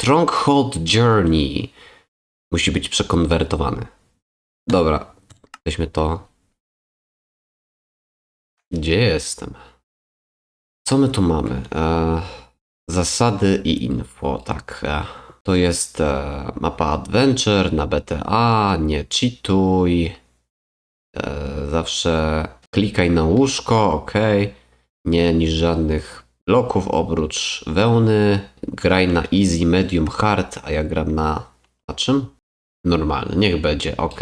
Stronghold Journey. Musi być przekonwertowany. Dobra, weźmy to. Gdzie jestem? Co my tu mamy? E, zasady i info, tak. E, to jest e, mapa Adventure na BTA, nie cheatuj. E, zawsze klikaj na łóżko, ok. Nie niż żadnych bloków oprócz wełny. Graj na easy, medium, hard, a ja gram na... na czym? Normalny, niech będzie, ok.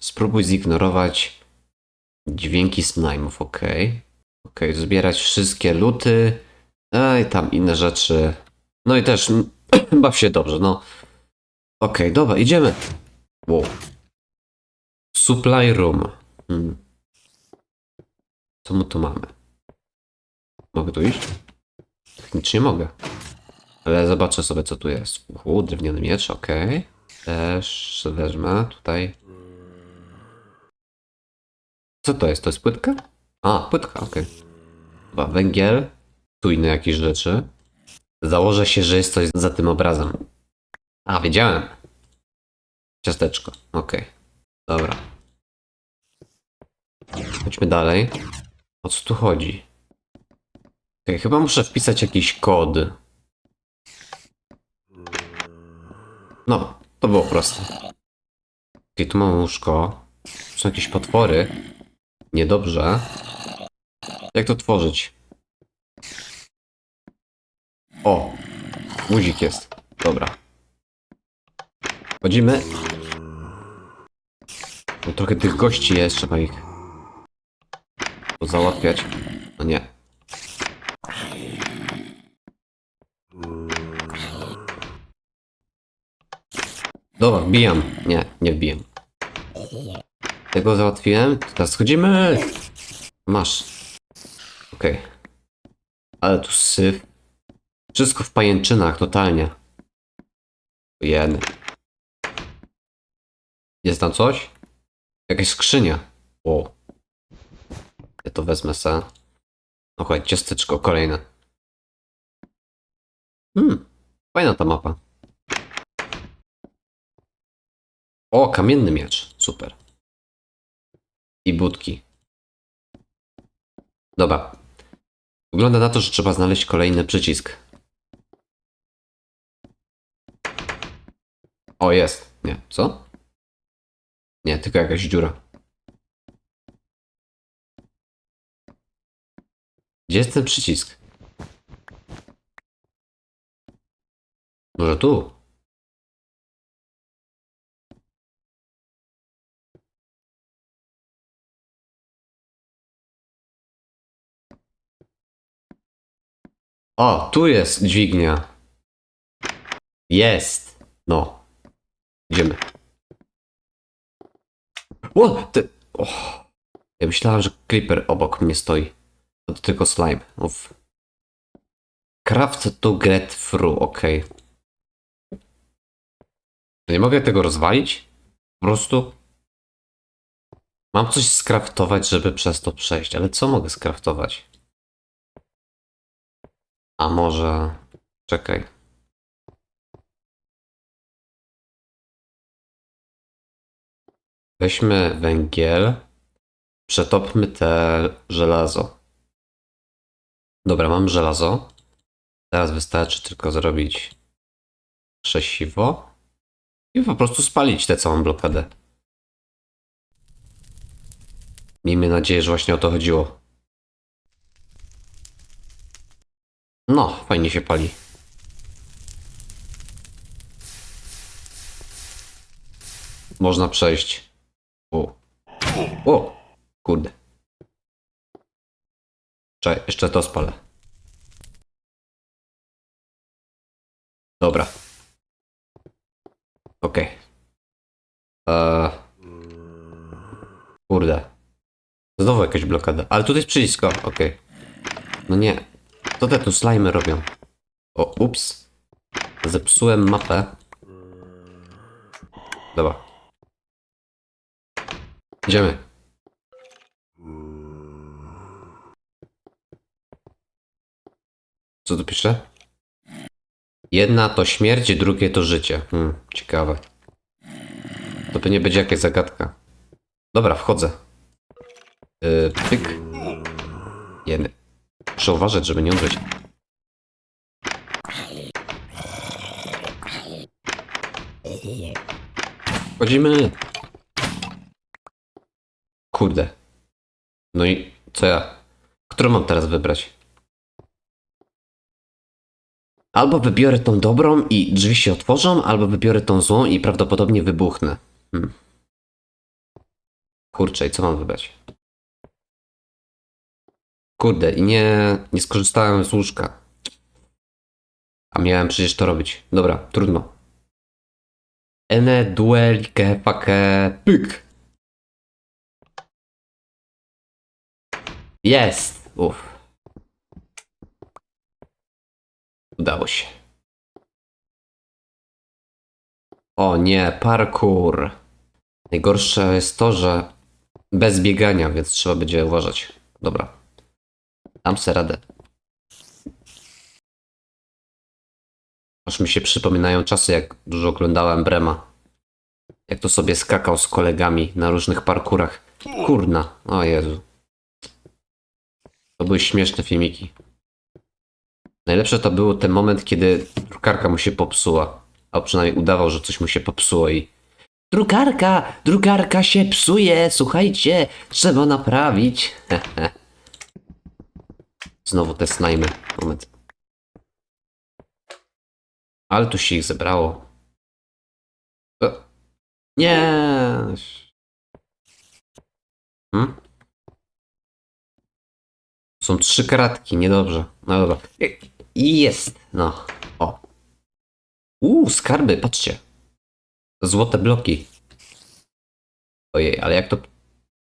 Spróbuj zignorować dźwięki slime'ów, ok. Ok, zbierać wszystkie luty. No i tam inne rzeczy. No i też baw się dobrze, no. Okej, dobra, idziemy. Wow. Supply room. Hmm. Co my tu mamy? Mogę tu iść? Technicznie mogę. Ale zobaczę sobie, co tu jest. Uhu, drewniany miecz, okej. Też wezmę tutaj. Co to jest? To jest płytka? A, płytka, okej. Chyba węgiel. Tu inne jakieś rzeczy. Założę się, że jest coś za tym obrazem. A, wiedziałem. Ciasteczko, okej. Dobra. Chodźmy dalej. O co tu chodzi? Okej, chyba muszę wpisać jakiś kod. No, to było proste. Okej, tu mamy łóżko. Są jakieś potwory. Niedobrze. Jak to tworzyć? O! Guzik jest. Dobra. Chodzimy. No trochę tych gości jest, trzeba ich załatwiać. No nie. Dobra, wbijam. Nie, nie wbijam. Tego załatwiłem. Teraz schodzimy. Masz. Okej. Ale tu syf. Wszystko w pajęczynach, totalnie. Jeden. Jest tam coś? Jakaś skrzynia. O. Ja to wezmę se. No chodź, ciasteczko, kolejne. Hmm. Fajna ta mapa. O, kamienny miecz. Super. I budki. Dobra. Wygląda na to, że trzeba znaleźć kolejny przycisk. O, jest. Nie, co? Nie, tylko jakaś dziura. Gdzie jest ten przycisk? Może tu? O, tu jest dźwignia. Jest. No. Idziemy. O, ty... O. Ja myślałem, że creeper obok mnie stoi. To tylko slime. Uf. Craft to get through, okej. Nie mogę tego rozwalić? Po prostu? Mam coś skraftować, żeby przez to przejść, ale co mogę skraftować? A może... Czekaj. Weźmy węgiel. Przetopmy te żelazo. Dobra, mam żelazo. Teraz wystarczy tylko zrobić krzesiwo i po prostu spalić tę całą blokadę. Miejmy nadzieję, że właśnie o to chodziło. No, fajnie się pali. Można przejść. O. O! Kurde. Czekaj, jeszcze to spalę. Dobra. Okej. Eee. Kurde. Znowu jakaś blokada. Ale tutaj jest przycisk, o, okej. No nie. Co te tu slimy robią? O, ups. Zepsułem mapę. Dobra. Idziemy. Co tu pisze? Jedna to śmierć, drugie to życie. Hmm, ciekawe. To pewnie będzie jakaś zagadka. Dobra, wchodzę. Yy, pyk. Muszę uważać, żeby nie umrzeć. Wchodzimy. Kurde. No i co ja? Którą mam teraz wybrać? Albo wybiorę tą dobrą i drzwi się otworzą, albo wybiorę tą złą i prawdopodobnie wybuchnę. Hmm. Kurczę, i co mam wybrać? Kurde, i nie, nie skorzystałem z łóżka. A miałem przecież to robić. Dobra, trudno. Ene, duelike, pake, pyk. Jest! Uff. Udało się. O nie, parkour. Najgorsze jest to, że bez biegania, więc trzeba będzie uważać. Dobra. Dam se radę. Aż mi się przypominają czasy, jak dużo oglądałem Brema. Jak to sobie skakał z kolegami na różnych parkurach. Kurna, o Jezu. To były śmieszne filmiki. Najlepsze to był ten moment, kiedy drukarka mu się popsuła. A przynajmniej udawał, że coś mu się popsuło i... Drukarka! Drukarka się psuje! Słuchajcie! Trzeba naprawić! Znowu te snajmy. Moment. Ale tu się ich zebrało. E, Nie! Hmm? Są trzy kratki, niedobrze. No dobra. I jest. No. O. Uuu, skarby, patrzcie. Złote bloki. Ojej, ale jak to.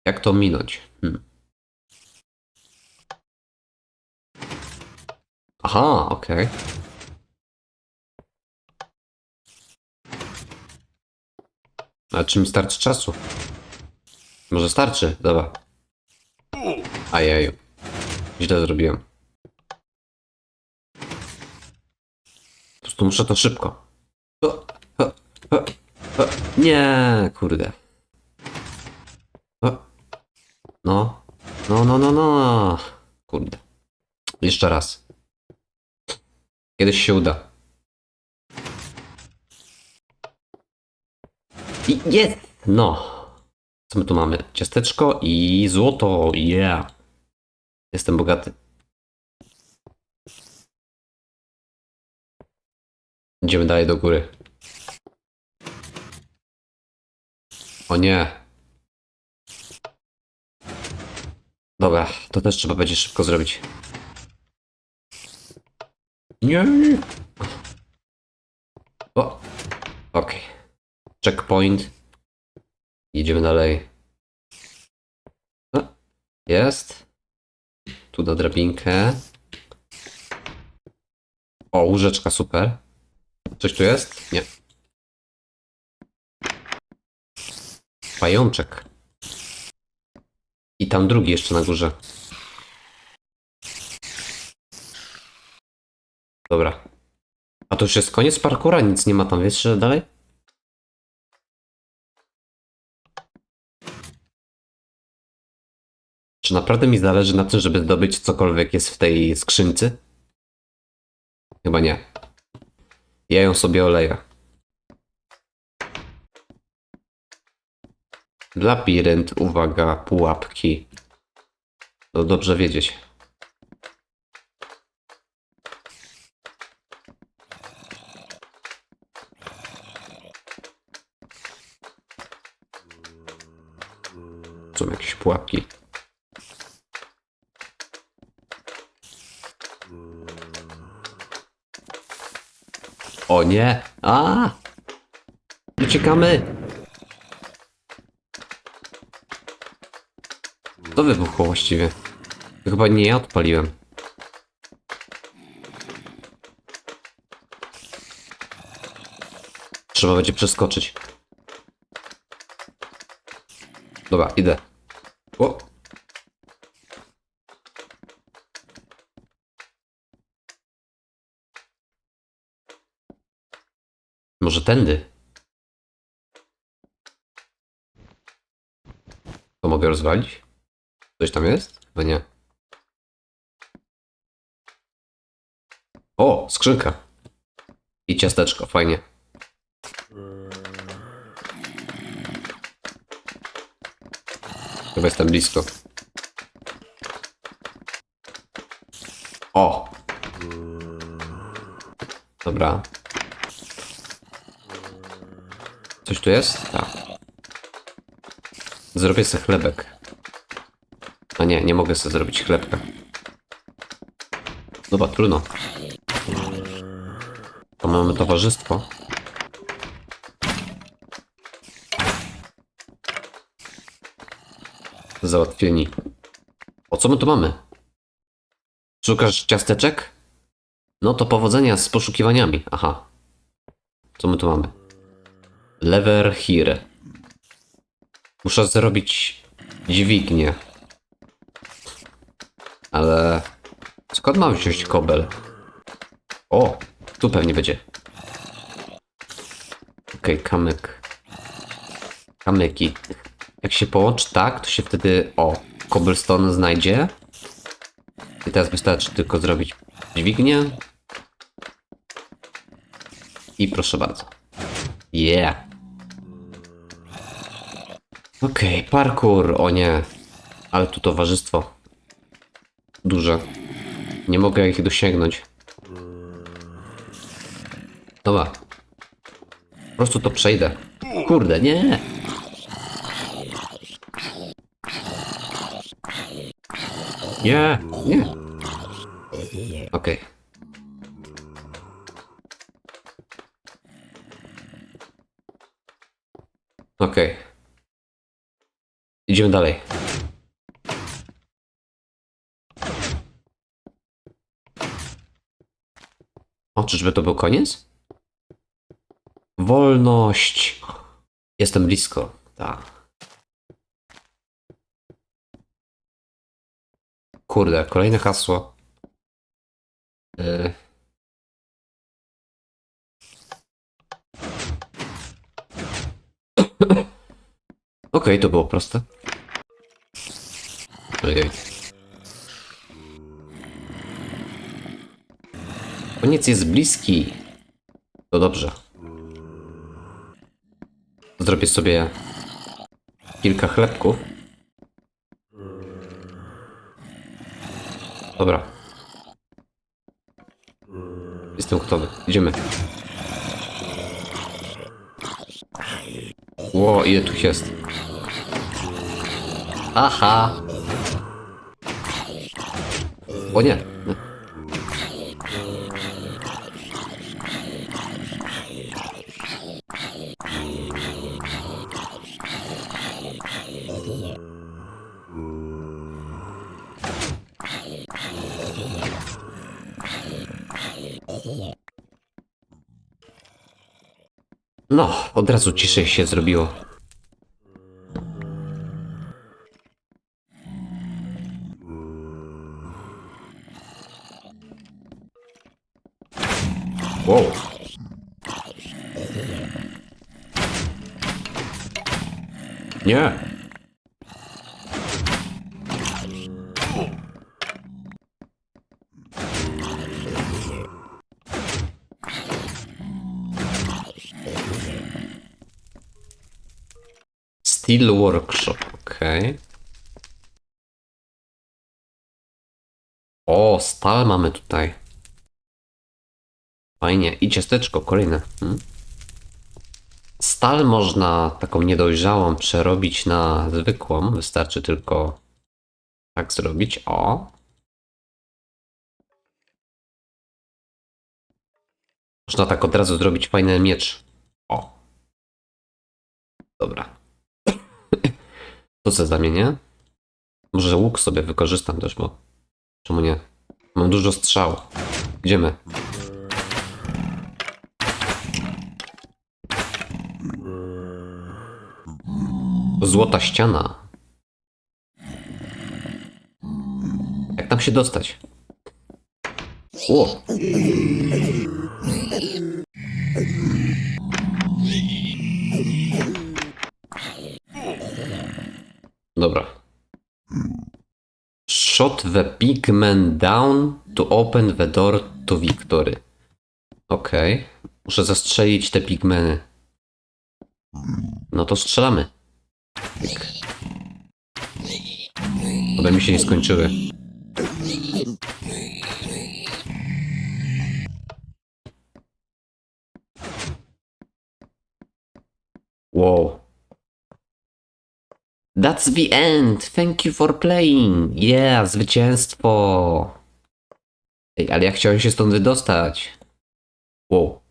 Jak to minąć? Hmm. Aha, okej. A czy mi starczy czasu? Może starczy? Dobra. Ajeju. Źle zrobiłem. Po prostu muszę to szybko. O, o, o. Nie, kurde. O. No. No, no, no, no. Kurde. Jeszcze raz. Kiedyś się uda. I jest! No. Co my tu mamy? Ciasteczko i złoto. Yeah. Jestem bogaty. Idziemy dalej do góry. O nie. Dobra, to też trzeba będzie szybko zrobić. Nie. O. Okej. Checkpoint. Idziemy dalej. Jest. Tu na drabinkę. O, łóżeczka, super. Coś tu jest? Nie. Pajączek. I tam drugi jeszcze na górze. Dobra. A to już jest koniec parkura? Nic nie ma tam jeszcze dalej? Czy naprawdę mi zależy na tym, żeby zdobyć cokolwiek jest w tej skrzynce? Chyba nie. Ja ją sobie oleję. Labirynt, uwaga, pułapki. To dobrze wiedzieć. Są jakieś pułapki. O nie! A! Uciekamy! Co wybuchło właściwie? To chyba nie ja odpaliłem. Trzeba będzie przeskoczyć. Dobra, idę. O! Może tędy? To mogę rozwalić? Coś tam jest? Chyba nie. O, skrzynka. I ciasteczko, fajnie. Chyba jestem blisko. O! Dobra. Coś tu jest? Tak. Zrobię sobie chlebek. A nie, nie mogę sobie zrobić chlebka. Dobra, trudno. To mamy towarzystwo. Załatwieni. O co my tu mamy? Szukasz ciasteczek? No to powodzenia z poszukiwaniami. Aha. Co my tu mamy? Lever here. Muszę zrobić dźwignię. Ale... Skąd mam wziąć kobel? O! Tu pewnie będzie. Okej, kamyk. Kamyki. Jak się połączy tak, to się wtedy... O! Cobblestone znajdzie. I teraz wystarczy tylko zrobić dźwignię. I proszę bardzo. Yeah. Okej, parkour. O nie. Ale tu towarzystwo. Duże. Nie mogę ich dosięgnąć. Dobra. Po prostu to przejdę. Kurde, nie. Nie, nie. Okej. Okej. Idziemy dalej. O, czyżby to był koniec? Wolność. Jestem blisko. Tak. Kurde, kolejne hasło. Y. Okej, to było proste. Koniec jest bliski. To dobrze. Zrobię sobie kilka chlebków. Dobra. Jestem gotowy. Idziemy. Ło, ile tu jest? Aha! O nie! No, od razu ciszej się zrobiło. Wow. Nie. Steel Workshop, okej. O, stal mamy tutaj. Fajnie. I ciasteczko, kolejne. Hmm? Stal można taką niedojrzałą przerobić na zwykłą. Wystarczy tylko tak zrobić. O. Można tak od razu zrobić fajny miecz. O. Dobra. To co zamienię? Może łuk sobie wykorzystam też, bo czemu nie? Mam dużo strzał. Idziemy. Złota ściana. Jak tam się dostać? O! Dobra. Shot the big man down to open the door to victory. Okej. Okay. Muszę zastrzelić te pigmeny. No to strzelamy. Oby mi się nie skończyły. Wow. That's the end. Thank you for playing. Yeah, zwycięstwo. Ej, ale ja chciałem się stąd wydostać. Wow.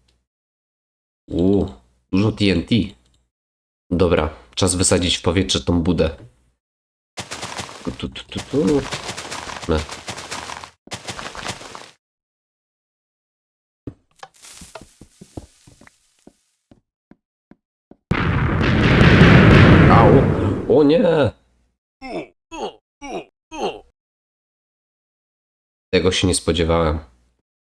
Uuu, dużo TNT. Dobra, czas wysadzić w powietrze tą budę. Tu, tu, tu, tu. No. Au! O nie! Tego się nie spodziewałem.